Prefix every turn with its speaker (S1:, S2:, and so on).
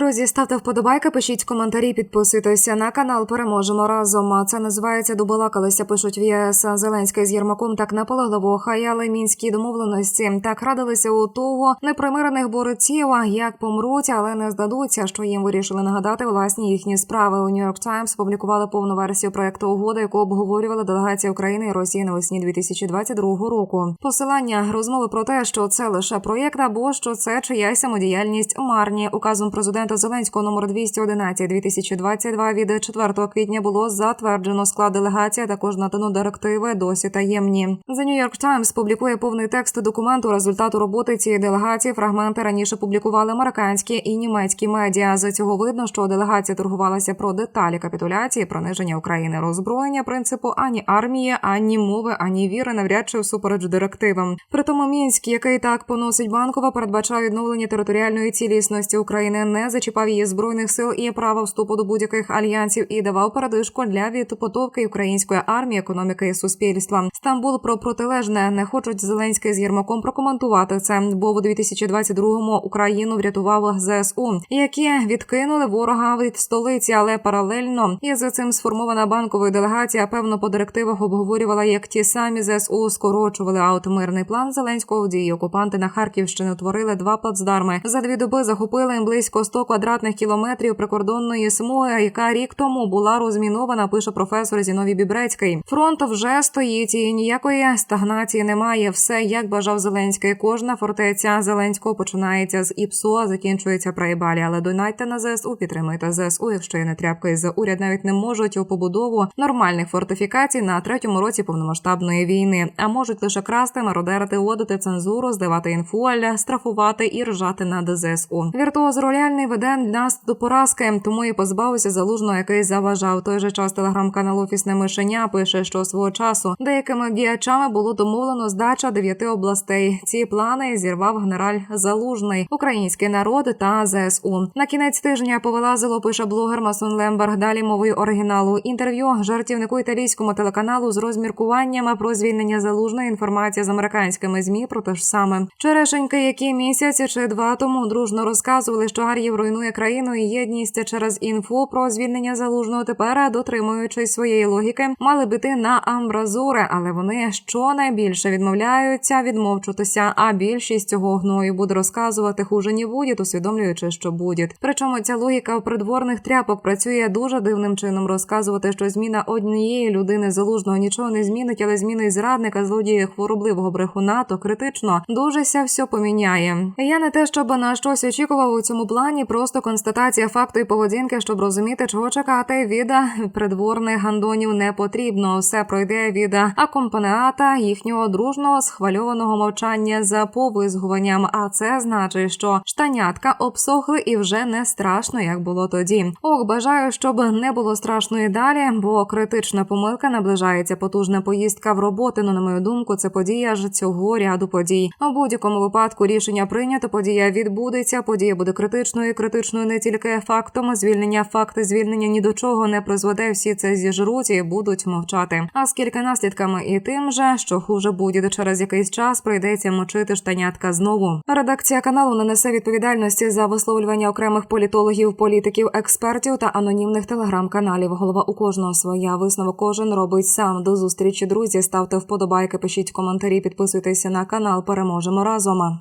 S1: Друзі, ставте вподобайки, пишіть коментарі, підписуйтеся на канал. Переможемо разом. Це називається Добалакалися. Пишуть в ЄС Зеленський з Єрмаком. Так наполегливо хаяли мінські домовленості. Так радилися у того непримирених борців, як помруть, але не здадуться. Що їм вирішили нагадати власні їхні справи. У Нью-Йорк Таймс публікували повну версію проекту угоди, яку обговорювали делегації України і Росії навесні 2022 року. Посилання розмови про те, що це лише проєкт, або що це чиясь самодіяльність марні. Указом президента Зеленського номер 211 2022 від 4 квітня було затверджено склад делегації, також надано директиви досі таємні. The New York Times публікує повний текст документу результату роботи цієї делегації. Фрагменти раніше публікували американські і німецькі медіа. З цього видно, що делегація торгувалася про деталі капітуляції, приниження України, роззброєння принципу ані армії, ані мови, ані віри, навряд чи всупереч директивам. Притому мінськ, який так поносить банкова, передбачає відновлення територіальної цілісності України, не зачіпав її збройних сил і права вступу до будь-яких альянсів і давав передишку для підготовки української армії, економіки і суспільства. Стамбул про протилежне не хочуть Зеленський з Єрмаком прокоментувати це, бо в 2022-му Україну врятував ЗСУ, які відкинули ворога від столиці, але паралельно із цим сформована банкова делегація певно по директивах обговорювала, як ті самі ЗСУ скорочували. А от мирний план Зеленського в дії окупанти на Харківщині утворили два плацдарми. За дві доби захопили близько 100 квадратних кілометрів прикордонної смуги, яка рік тому була розмінована. Пише професор Зіновій Бібрецький. Фронт вже стоїть і ніякої стагнації немає. Все як бажав Зеленський. Кожна фортеця Зеленського починається з ІПСО, а закінчується Прайбалі. Але донайте на ЗСУ, підтримайте ЗСУ, якщо є не тряпка із уряд навіть не можуть у побудову нормальних фортифікацій на третьому році повномасштабної війни, а можуть лише красти, мародерити, водити цензуру, здавати інфу, аля, страфувати і ржати над ЗСУ. Віртуоз роляльний веде нас до поразки, тому і позбавився залужного, який заважав. Той же час телеграм-канал Офісне мишеня пише, що свого часу деякими діячами було домовлено здача дев'яти областей. Ці плани зірвав генераль Залужний, український народ та ЗСУ. На кінець тижня повилазило, пише блогер Масон Лемберг. Далі мовою оригіналу інтерв'ю жартівнику італійському телеканалу з розміркуваннями про звільнення залужної інформація з американськими змі про те ж саме. Черешеньки, які місяці чи два тому дружно розказували, що Гар'єв руйнує країну і єдність через інфу про звільнення залужного. Тепер, дотримуючись своєї логіки, мали бити на амбразури, але вони щонайбільше відмовляються відмовчутися. А більшість цього гною буде розказувати хуже ні буде, усвідомлюючи, що буде. Причому ця логіка в придворних тряпок працює дуже дивним чином. Розказувати, що зміна однієї людини залужного нічого не змінить, але зміни зрадника, злодія, хворобливого брехуна, то критично дуже ся все поміняє. Я не те, щоб на щось очікував у цьому плані, просто констатація факту і поведінки, щоб розуміти, чого чекати від придворних гандонів не потрібно. Все пройде від акомпанеата їхнього дружного схвальованого мовчання за повизгуванням. А це значить, що штанятка обсохли і вже не страшно, як було тоді. Ох, бажаю, щоб не було страшно і далі, бо критична помилка наближається. Потужна поїздка в роботи. Ну, на мою думку, це подія ж цього ряду подій. У будь-якому випадку рішення прийнято. Подія відбудеться. Подія буде критичною. Критичною не тільки фактом звільнення. Факти звільнення ні до чого не призведе. Всі це зіжруть і будуть мовчати. А скільки наслідками і тим же, що хуже буде через якийсь час, прийдеться мочити штанятка знову. Редакція каналу не несе відповідальності за висловлювання окремих політологів, політиків, експертів та анонімних телеграм-каналів. Голова у кожного своя висновок кожен робить сам. До зустрічі, друзі. Ставте вподобайки, пишіть коментарі, підписуйтеся на канал. Переможемо разом.